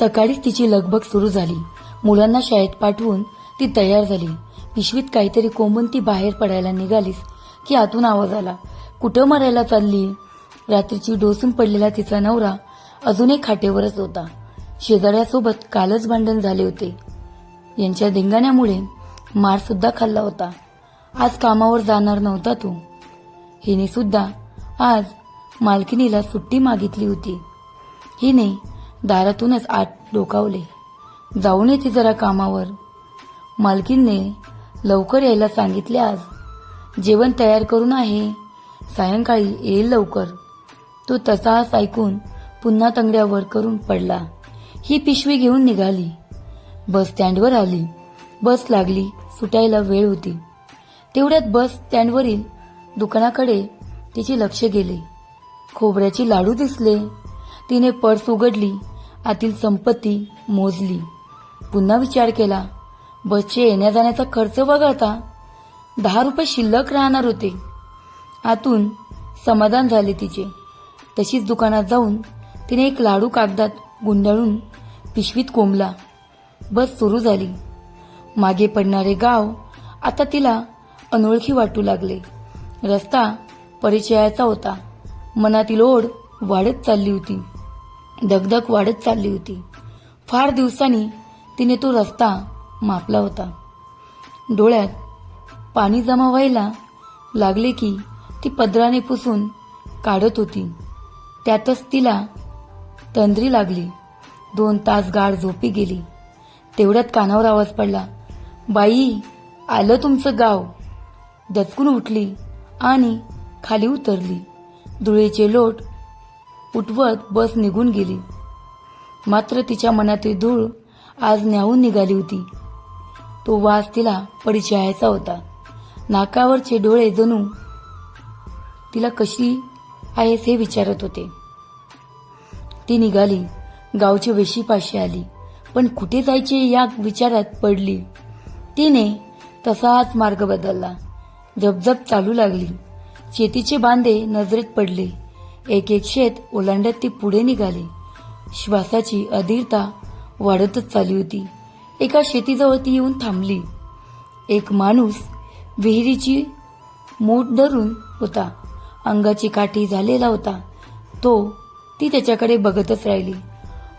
सकाळीच तिची लगबग सुरू झाली. मुलांना शाळेत पाठवून ती तयार झाली. पिशवीत काहीतरी कोंबून ती बाहेर पडायला निघालीस की आतून आवाज आला. कुठं मरायला चालली? रात्रीची डोसून पडलेला तिचा नवरा अजूनही खाटेवरच होता. शेजाऱ्यासोबत कालच भांडण झाले होते. यांच्या धिंगाण्यामुळे मार सुद्धा खाल्ला होता. आज कामावर जाणार नव्हता तू. हिने सुद्धा आज मालकिनीला सुट्टी मागितली होती. हिने दारातूनच आत डोकावले. जाऊन येते जरा कामावर. मालकीनने लवकर यायला सांगितले आज. जेवण तयार करून आहे. सायंकाळी येईल लवकर. तो तसाच ऐकून पुन्हा तंगड्यावर करून पडला. ही पिशवी घेऊन निघाली. बस स्टँडवर आली. बस लागली. सुटायला वेळ होती. तेवढ्यात बस स्टँडवरील दुकानाकडे तिचे लक्ष गेले. खोबऱ्याची लाडू दिसले. तिने पर्स उघडली. आतील संपत्ती मोजली. पुन्हा विचार केला बसचे येण्या जाण्याचा खर्च वगळता दहा रुपये शिल्लक राहणार होते. आतून समाधान झाले तिचे. तशीच दुकानात जाऊन तिने एक लाडू कागदात गुंडाळून पिशवीत कोंबला. बस सुरू झाली. मागे पडणारे गाव आता तिला अनोळखी वाटू लागले. रस्ता परिचयाचा होता. मनातील ओढ वाढत चालली होती. दगदग वाढत चालली होती. फार दिवसांनी तिने तो रस्ता मापला होता. डोळ्यात पाणी जमा व्हायला लागले की ती पदराने पुसून काढत होती. त्यातच तिला तंद्री लागली. दोन तास गाढ झोपी गेली. तेवढ्यात कानावर आवाज पडला बाई आलं तुमचं गाव. दचकून उठली आणि खाली उतरली. धुळेचे लोट उठवत बस निघून गेली. मात्र तिच्या मनातील धूळ आज न्याहून निघाली होती. तो वास तिला परिचयाचा होता. नाकावरचे डोळे जणू तिला कशी आहेस हे विचारत होते. ती निघाली गावची वेशीपाशी आली पण कुठे जायचे या विचारात पडली. तिने तसाच मार्ग बदलला. जपजप चालू लागली. शेतीचे बांधे नजरेत पडले. एक एक शेत ओलांडत ती पुढे निघाली. श्वासाची अधीरता वाढतच चालली होती. एका शेतीजवळ ती येऊन थांबली. एक माणूस विहिरीची मूठ धरून होता. अंगाची काठी झालेला होता. तो ती त्याच्याकडे बघतच राहिली.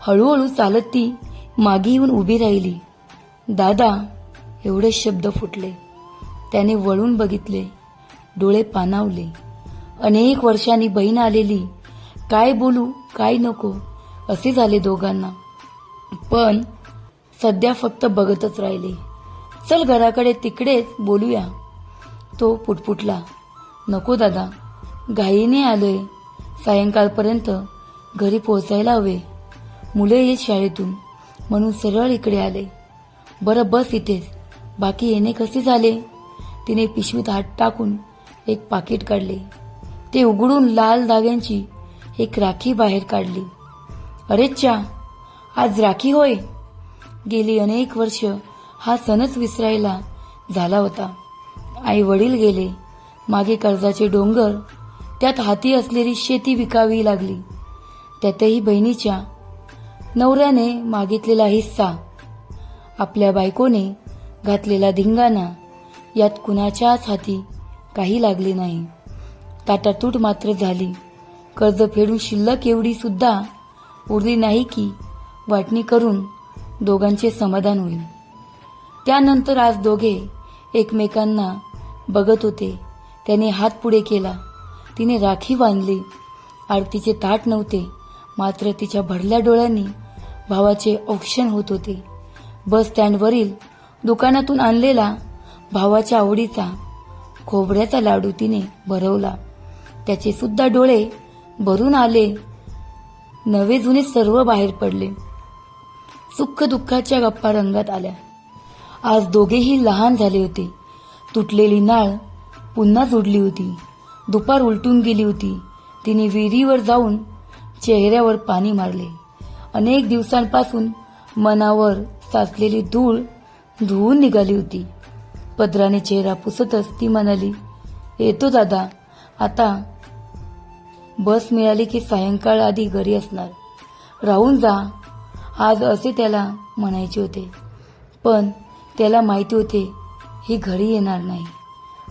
हळूहळू चालत ती मागे येऊन उभी राहिली. दादा एवढे शब्द फुटले. त्याने वळून बघितले. डोळे पानावले अनेक वर्षांनी बहीण आलेली. काय बोलू काय नको असे झाले दोघांना. पण सध्या फक्त बघतच राहिले. चल घराकडे तिकडेच बोलूया. तो पुटपुटला नको दादा घाईने आलोय. सायंकाळपर्यंत घरी पोहोचायला हवे. मुले येत शाळेतून म्हणून सरळ इकडे आले. बरं बस इथेच. बाकी येणे कसे झाले? तिने पिशवीत हात टाकून एक पाकिट काढले. ते उघडून लाल धाग्यांची एक राखी बाहेर काढली. अरेच्या आज राखी होय. गेली अनेक वर्ष हा सणच विसरायला झाला होता. आई वडील गेले मागे कर्जाचे डोंगर त्यात हाती असलेली शेती विकावी लागली. त्यातही बहिणीच्या नवऱ्याने मागितलेला हिस्सा आपल्या बायकोने घातलेला धिंगाणा यात कुणाच्याच हाती काही लागले नाही. ताटातूट मात्र झाली. कर्ज फेडून शिल्लक एवढी सुद्धा उरली नाही की वाटणी करून दोघांचे समाधान होईल. त्यानंतर आज दोघे एकमेकांना बघत होते. त्याने हात पुढे केला. तिने राखी बांधली. आरतीचे ताट नव्हते. मात्र तिच्या भरल्या डोळ्यांनी भावाचे औक्षण होत होते. बस स्टँडवरील दुकानातून आणलेला भावाच्या आवडीचा खोबऱ्याचा लाडू तिने भरवला. त्याचे सुद्धा डोळे भरून आले. नवे जुने सर्व बाहेर पडले. सुख दुःखाच्या गप्पा रंगात आल्या. आज दोघेही लहान झाले होते. तुटलेली नाळ पुन्हा जोडली होती. दुपार उलटून गेली होती. तिने विहिरीवर जाऊन चेहऱ्यावर पाणी मारले. अनेक दिवसांपासून मनावर साचलेली धूळ धुवून निघाली होती. पदराने चेहरा पुसतच ती म्हणाली येतो दादा आता बस मिळाली की सायंकाळ आधी घरी असणार. राहून जा. आज असे त्याला म्हणायचे होते. पण त्याला माहिती होते ही घरी येणार नाही.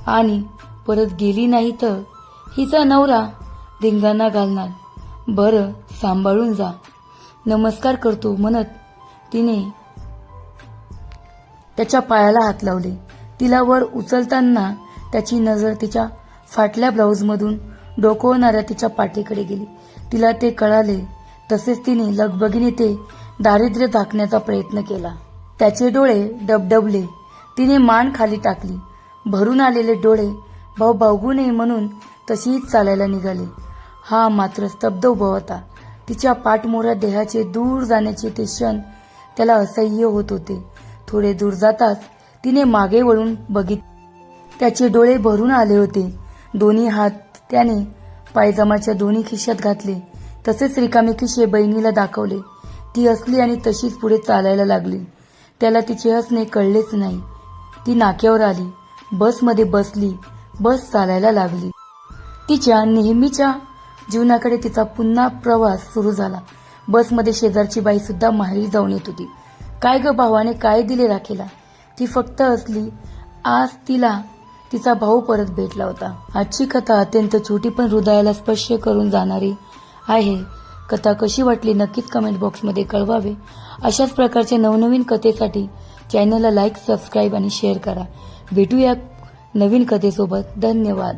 आणि परत गेली नाही तर हिचा नवरा रिंगांना घालणार. बरं सांभाळून जा. नमस्कार करतो म्हणत तिने त्याच्या पायाला हात लावले. तिला वर उचलताना त्याची नजर तिच्या फाटल्या ब्लाऊजमधून डोकवणाऱ्या तिच्या पाठीकडे गेली. तिला ते कळाले तसेच तिने लगबगीने ते दारिद्र्य झाकण्याचा प्रयत्न केला. त्याचे डोळे डबडबले. तिने मान खाली टाकली. भरून आलेले डोळे भाऊ भावगू नये म्हणून तशीच चालायला निघाली. हा मात्र स्तब्ध उभा होता. तिच्या पाठमोऱ्या देहाचे दूर जाण्याचे ते क्षण त्याला असह्य होत होते. थोडे दूर जाताच तिने मागे वळून बघित त्याचे डोळे भरून आले होते. दोन्ही हात त्याने पायजमाच्या दोन्ही खिशात घातले. तसेच रिकामे खिशे बहिणीला दाखवले. ती असली आणि तशीच पुढे चालायला लागली. त्याला तिचे हसणे कळलेच नाही. ती नाक्यावर आली. बसमध्ये बसली. बस चालायला लागली. तिच्या नेहमीच्या जीवनाकडे तिचा पुन्हा प्रवास सुरू झाला. बसमध्ये शेजारची बाई सुद्धा माहेरी जाऊन येत होती. काय ग भावाने काय दिले राखेला? ती फक्त असली. आज तिला तिचा भाऊ परत भेटला होता. आजची कथा अत्यंत छोटी पण हृदयाला स्पर्श करून जाणारी आहे. कथा कशी वाटली नक्कीच कमेंट बॉक्समध्ये कळवावे. अशाच प्रकारच्या नवनवीन कथेसाठी चॅनलला लाईक सबस्क्राईब आणि शेअर करा. भेटूया नवीन कथेसोबत. धन्यवाद.